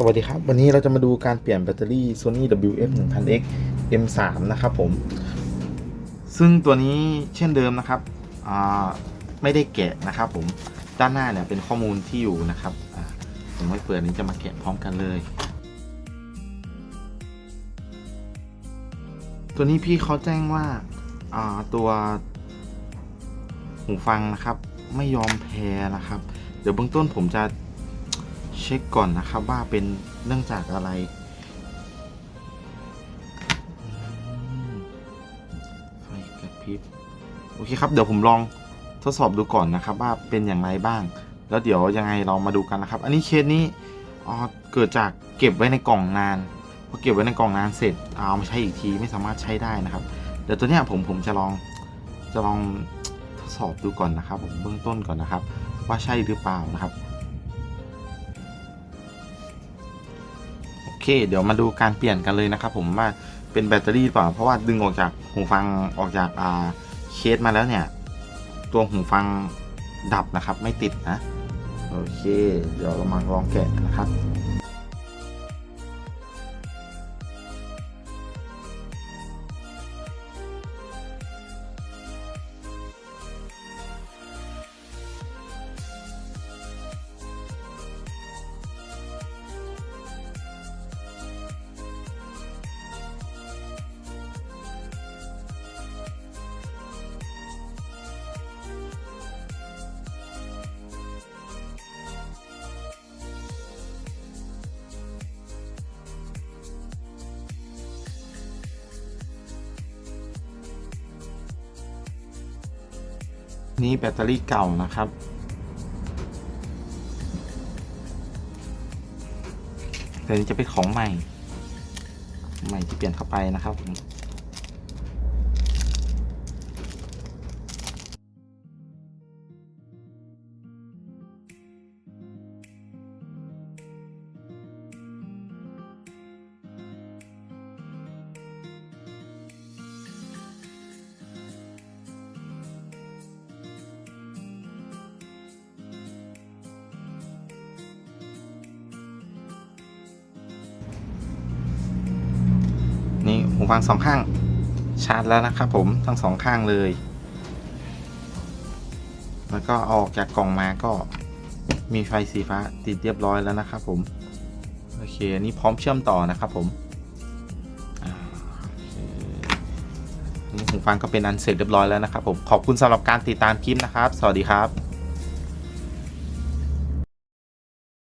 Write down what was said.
สวัสดีครับ วันนี้เราจะมาดูการเปลี่ยนแบตเตอรี่ Sony WF 1000X M3 นะครับผม ซึ่งตัวนี้เช่นเดิมนะครับไม่ได้แกะนะครับผมด้านหน้าเนี่ยเป็นข้อมูลที่อยู่นะครับผมไม่เปิดนี้จะมาแกะพร้อมกันเลย ตัวนี้พี่เขาแจ้งว่าอ่าตัวหูฟังนะครับ ไม่ยอมแพ้นะครับ เดี๋ยวเบื้องต้นผมจะ เช็คก่อนนะครับว่าเป็นเนื่องจากอะไร ไฟกระพริบ โอเคครับ เดี๋ยวผมลองทดสอบดูก่อนนะครับ ว่าเป็นอย่างไรบ้าง แล้วเดี๋ยวยังไงเรามาดูกันนะครับ อันนี้เคสนี้อ๋อเกิดจากเก็บไว้ในกล่องนานพอเก็บไว้ในกล่องนานเสร็จเอามาใช้อีกทีไม่สามารถใช้ได้นะครับเดี๋ยวตัวเนี้ยผมผมจะลองจะลองทดสอบดูก่อนนะครับ ผมเบื้องต้นก่อนนะครับ ว่าใช่หรือเปล่านะครับ เคเดี๋ยวมาดูการเปลี่ยนกันเลยนะครับผมว่าเป็นแบตเตอรี่เปล่าเพราะว่าดึงออกจากหูฟังออกจากอ่าเคสมาแล้วเนี่ย ตัวหูฟังดับนะครับ ไม่ติดนะ โอเค เดี๋ยวเรามาลองแกะนะครับ นี่แบตเตอรี่เก่านะครับ แต่นี้จะเป็นของใหม่ ใหม่ที่เปลี่ยนเข้าไปนะครับ หูฟังสองข้างชาร์จแล้วนะครับผมทั้งสองข้างเลย แล้วก็ออกจากกล่องมาก็มีไฟสีฟ้าติดเรียบร้อยแล้วนะครับผม โอเคอันนี้พร้อมเชื่อมต่อนะครับผมนี่หูฟังก็เป็นอันเสร็จเรียบร้อยแล้วนะครับผม ขอบคุณสำหรับการติดตามคลิปนะครับ สวัสดีครับ